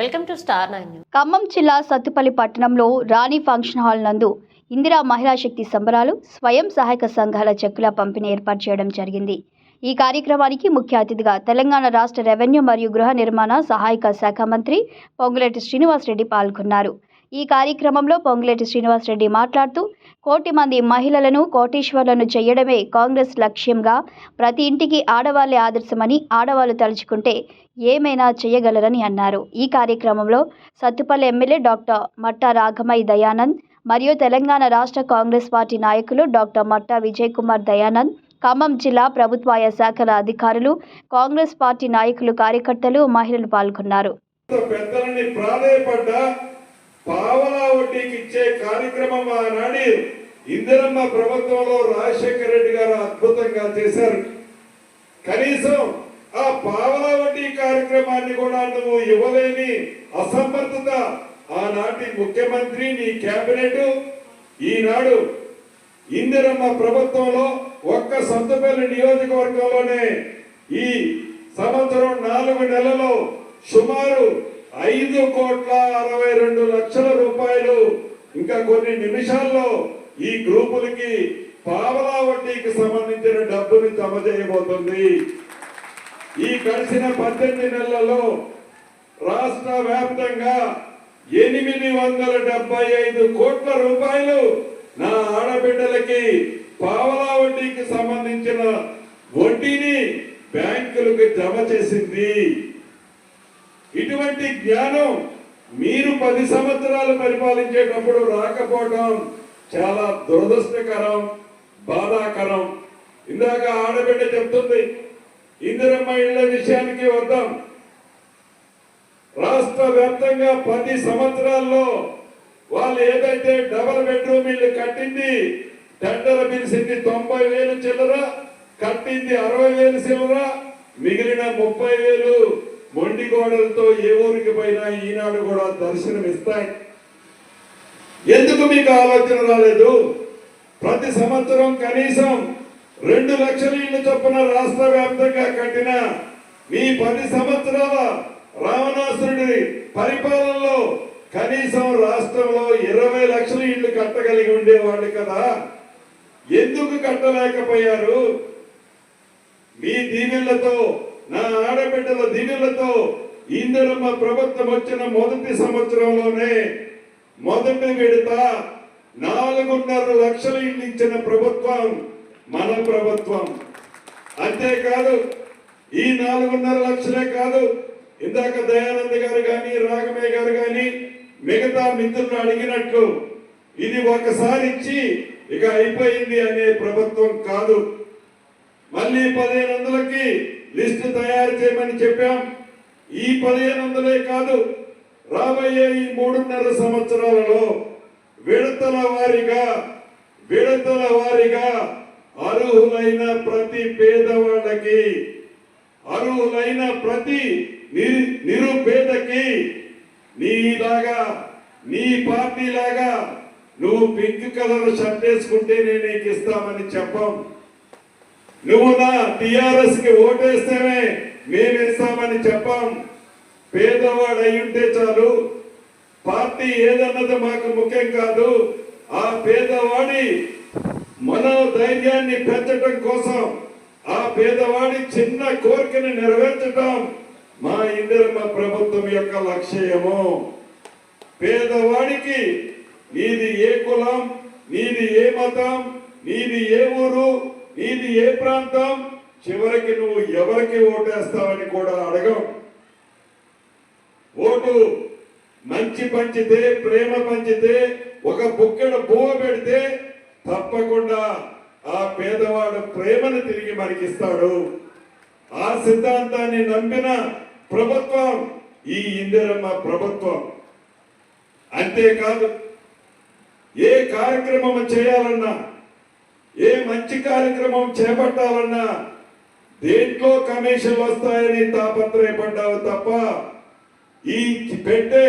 Welcome to star Khammam జిల్లా సత్తుపల్లి పట్టణంలో రాణి function hall నందు ఇందిరా మహిళా శక్తి సంబరాలు స్వయం సహాయక సంఘాల చెక్కుల పంపిణీ ఏర్పాటు చేయడం జరిగింది. ఈ కార్యక్రమానికి ముఖ్య అతిథిగా తెలంగాణ రాష్ట్ర రెవెన్యూ మరియు గృహ నిర్మాణ సహాయక శాఖ మంత్రి పొంగులేటి శ్రీనివాసరెడ్డి పాల్గొన్నారు. ఈ కార్యక్రమంలో పొంగులేటి శ్రీనివాసరెడ్డి మాట్లాడుతూ కోటి మంది మహిళలను కోటీశ్వర్లను చేయడమే కాంగ్రెస్ లక్ష్యంగా ప్రతి ఇంటికి ఆడవాళ్ళే ఆదర్శమని ఆడవాళ్ళు తలుచుకుంటే ఏమైనా చేయగలరని అన్నారు. ఈ కార్యక్రమంలో సత్తుపల్లి ఎమ్మెల్యే డాక్టర్ మట్టా రాఘమయ్య దయానంద్ మరియు తెలంగాణ రాష్ట్ర కాంగ్రెస్ పార్టీ నాయకులు డాక్టర్ మట్టా విజయ్ కుమార్ దయానంద్ ఖమ్మం జిల్లా ప్రభుత్వాయ శాఖల అధికారులు కాంగ్రెస్ పార్టీ నాయకులు కార్యకర్తలు మహిళలు పాల్గొన్నారు. పెద్దలని ప్రాధాయపడ్డా పావలా వడ్డీకి ఇచ్చే కార్యక్రమం ఆనాడి ఇందిరమ్మ ప్రభుత్వంలో రాజశేఖర రెడ్డి గారు అద్భుతంగా చేశారు. కనీసం ఆ పావలా వడ్డీ కార్యక్రమాన్ని కూడా నువ్వు ఇవ్వలేని అసమర్థత ఆనాటి ముఖ్యమంత్రి నీ కేబినెట్ ఈనాడు ఇందిరమ్మ ప్రభుత్వంలో ఒక్క సొంతపల్లి నియోజకవర్గంలోనే ఈ సంవత్సరం నాలుగు నెలలో సుమారు ఐదు కోట్ల అరవై రెండు లక్షల రూపాయలు. ఇంకా కొన్ని నిమిషాల్లో ఈ గ్రూపులకి పావలా వడ్డీకి సంబంధించిన డబ్బుని జమ చేయబోతుంది. ఈ కలిసిన పద్దెనిమిది నెలలలో రాష్ట్ర వ్యాప్తంగా ఎనిమిది వందల డెబ్బై ఐదు కోట్ల రూపాయలు నా ఆడబిడ్డలకి పావలా వడ్డీకి సంబంధించిన వడ్డీని బ్యాంకులకు జమ చేసింది. ఇటువంటి జ్ఞానం మీరు పది సంవత్సరాలు పరిపాలించేటప్పుడు రాకపోవడం చాలా దురదృష్టకరం బాధాకరం. ఇందాక ఆడబిడ్డ చెప్తుంది ఇందిరమ్మ ఇళ్ళ విషయానికి వద్దాం. రాష్ట్ర వ్యాప్తంగా పది సంవత్సరాల్లో వాళ్ళు ఏదైతే డబల్ బెడ్రూమ్ ఇల్లు కట్టింది టెండర్ పిలిచింది తొంభై వేలు చిల్లర కట్టింది అరవై వేలు చిల్లర మిగిలిన ముప్పై వేలు మొండి గోడలతో ఏ ఊరికి పోయినా ఈనాడు కూడా దర్శనం ఇస్తాయి. ఎందుకు మీకు ఆలోచన రాలేదు? ప్రతి సంవత్సరం కనీసం రెండు లక్షల ఇల్లు చొప్పున రాష్ట్ర వ్యాప్తంగా కట్టిన మీ పది సంవత్సరాల రావణాసురుడి పరిపాలనలో కనీసం రాష్ట్రంలో ఇరవై లక్షల ఇల్లు కట్టగలిగి ఉండేవాళ్ళు కదా. ఎందుకు కట్టలేకపోయారు? మీ దీవెళ్ళతో నా ఆడబిడ్డల దీవెళ్ళతో ఇందిరమ్మ ప్రభుత్వం వచ్చిన మొదటి సంవత్సరంలోనే మొదటి విడత నాలుగున్నర లక్షలు ఇల్లు ఇచ్చిన ప్రభుత్వం మన ప్రభుత్వం. అంతేకాదు ఈ నాలుగున్నర లక్షలే కాదు ఇందాక దయానంద్ గారు కానీ రాఘమయ్య గారు కానీ మిగతా మిత్రులు అడిగినట్లు ఇది ఒకసారి ఇచ్చి ఇక అయిపోయింది అనే ప్రభుత్వం కాదు. మళ్ళీ పదిహేను వందలకి లిస్టు తయారు చేయమని చెప్పాం. ఈ పదిహేను వందలే కాదు రాబోయే ఈ మూడున్నర సంవత్సరాలలో విడతల వారీగా విడతల వారీగా అర్హులైన ప్రతి పేదవాళ్ళకి అర్హులైన ప్రతి నిరుపేదకి నీలాగా నీ పార్టీ లాగా నువ్వు పింక్ కలర్ షర్ట్ వేసుకుంటే నేను నీకు ఇస్తామని చెప్పాం. నువ్వు నా టిఆర్ఎస్కి ఓటేస్తేనే మేమేస్తామని చెప్పాం. పేదవాడు ఉంటే చాలు. పార్టీ ఏదన్నది మాకు ముఖ్యం కాదు. ఆ పేదవాడి మనోధైర్యాన్ని పెంచడం కోసం ఆ పేదవాడి చిన్న కోరికను నెరవేర్చడం మా ఇందిరమ్మ ప్రభుత్వం యొక్క లక్ష్యము. పేదవాడికి నీది ఏ కులం నీది ఏ మతం నీది ఏ ఊరు నీది ఏ ప్రాంతం? చివరికి నువ్వు ఎవరికి ఓటేస్తావని కూడా అడగం. ఓటు మంచి పంచితే ప్రేమ పంచితే ఒక బుక్కెడ పువ్వ పెడితే తప్పకుండా ఆ పేదవాడు ప్రేమను తిరిగి మనకిస్తాడు ఆ సిద్ధాంతాన్ని నమ్మిన ప్రభుత్వం ఈ ఇందిరమ్మ ప్రభుత్వం. అంతేకాదు ఏ కార్యక్రమం చేయాలన్నా ఏ మంచి కార్యక్రమం చేపట్టాలన్నా దేంట్లో కమిషన్లు వస్తాయని తాపత్రయపడ్డావు తప్ప ఈ పెట్టే